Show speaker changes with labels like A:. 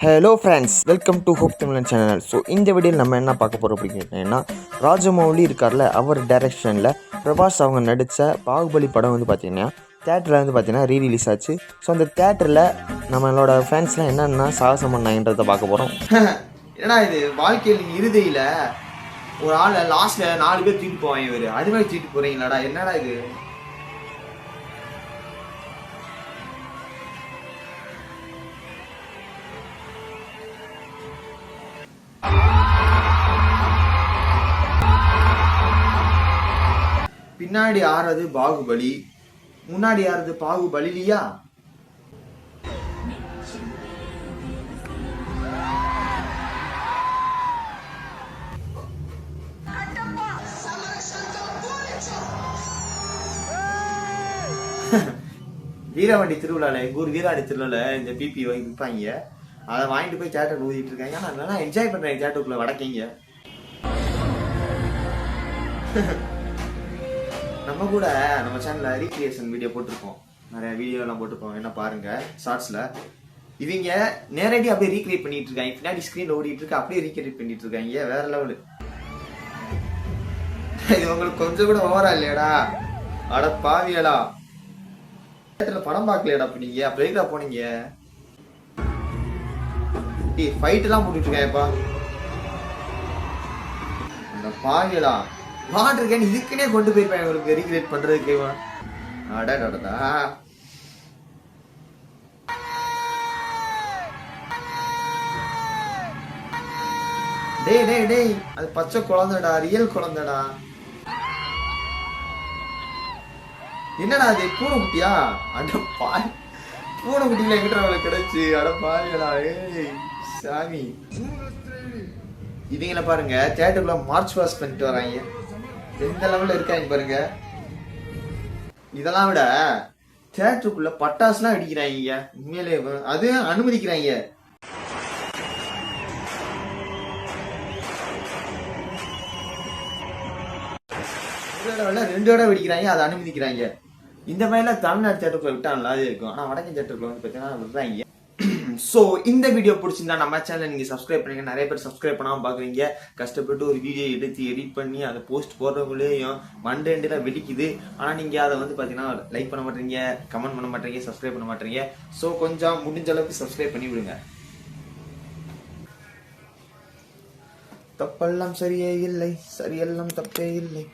A: Hello friends welcome to hope Tamilan channel so இந்த வீடியோவில் நம்ம என்ன பார்க்க போகிறோம் அப்படின்னு கேட்டிங்கன்னா ராஜமௌலி இருக்கார்ல அவர் டைரெக்ஷனில் பிரபாஸ் அவங்க நடித்த பாகுபலி படம் வந்து பார்த்திங்கன்னா தேட்டரில் வந்து பார்த்திங்கன்னா ரீ ரிலீஸ் ஆச்சு. ஸோ அந்த தேட்டரில் நம்மளோட ஃபேன்ஸ்லாம் என்னென்ன சாகசம் பண்ணாங்கன்றதை பார்க்க போகிறோம்
B: ஏன்னா இது? வாழ்க்கையில் இறுதியில் ஒரு ஆளை லாஸ்ட்டில் நாலு பேர் தூக்கிட்டு போவாங்க இவர். அது மாதிரி தூக்கிட்டு போகிறீங்களாடா என்னடா இது? பின்னாடி ஆறது பாகுபலி முன்னாடி ஆறது இல்லையா வீரவண்டி திருவிழால எங்கள் ஊர் வீராடி திருவிழால இந்த பிபி வாங்கி விற்பாங்க அதை வாங்கிட்டு போய் தேட்டர் ஊதிட்டு இருக்காங்க. ஆனா நல்லா என்ஜாய் பண்றேன் தேட்டருக்குள்ள வடக்கீங்க. நம்ம கூட நம்ம சேனல்ல ரீக்ரியேஷன் வீடியோ போட்டிருக்கோம். நிறைய வீடியோ எல்லாம் போட்டிருக்கோம். என்ன பாருங்க ஷார்ட்ஸ்ல இவங்க நேரடியாக அப்படியே ரீக்ரியேட் பண்ணிட்டு இருக்காங்க. பின்னாடி ஸ்கிரீன்ல ஓடிட்டு இருக்கு. அப்படியே ரீக்ரியேட் பண்ணிட்டு இருக்காங்க. வேற லெவலு இது உங்களுக்கு கொஞ்சம் கூட ஓவரா இல்லையடா? அட பாவியடா தியேட்டர்ல படம் பார்க்கலையடா அப்ப நீங்க? அப்ப எதுக்குடா போனீங்க? டேய் ஃபைட் எல்லாம் போட்டுட்டு இருக்காயப்பா. அந்த பாவியடா மாட்டிருக்கேன் இதுக்குன்னே கொண்டு போயிருப்பேன். உங்களுக்கு ரீக்ரியேட் பண்றதுக்கு இவன். டேய் டேய் டேய். அது பச்சை குழந்தைடா ரியல் குழந்தைடா. என்னடா அது பூனை குட்டியா அட பாய் பூனை குட்டியில எங்கிட்ட அவளுக்கு கிடைச்சு. அட பாயடா ஏய் சாமி. இவங்கள பாருங்க தேட்டருக்குள்ள மார்ச் வாஷ் பண்ணிட்டு வராங்க. எந்த லெவலில் இருக்காங்க பாருங்க. இதெல்லாம் விட தேட்டருக்குள்ள பட்டாசுலாம் அடிக்கிறாங்க உண்மையிலே அது அனுமதிக்கிறாங்க ரெண்டு இடம் வெடிக்கிறாங்க அதை அனுமதிக்கிறாங்க இந்த மாதிரிலாம் தமிழ்நாடு தேட்டருக்குள்ள விட்டாங்களா? அது இருக்கும். ஆனால் வடக்கு தேட்டருக்குள்ள வந்து பார்த்தீங்கன்னா விடுறாங்க ஸோ இந்த வீடியோ பிடிச்சிருந்தா நம்ம சேனல் நீங்கள் சப்ஸ்கிரைப் பண்ணுங்க. நிறைய பேர் சப்ஸ்கிரைப் பண்ணாமல் பார்க்குறீங்க கஷ்டப்பட்டு ஒரு வீடியோ எடுத்து எடிட் பண்ணி அதை போஸ்ட் போடுறவங்களையும் மண்டேண்டில் வெடிக்குது. ஆனால் நீங்கள் அதை வந்து பார்த்தீங்கன்னா லைக் பண்ண மாட்டீங்க கமெண்ட் பண்ண மாட்டீங்க சப்ஸ்கிரைப் பண்ண மாட்டீங்க. ஸோ கொஞ்சம் முடிஞ்ச அளவுக்கு சப்ஸ்கிரைப் பண்ணி விடுங்க. தப்பெல்லாம் சரியே இல்லை. சரியெல்லாம் தப்பே இல்லை.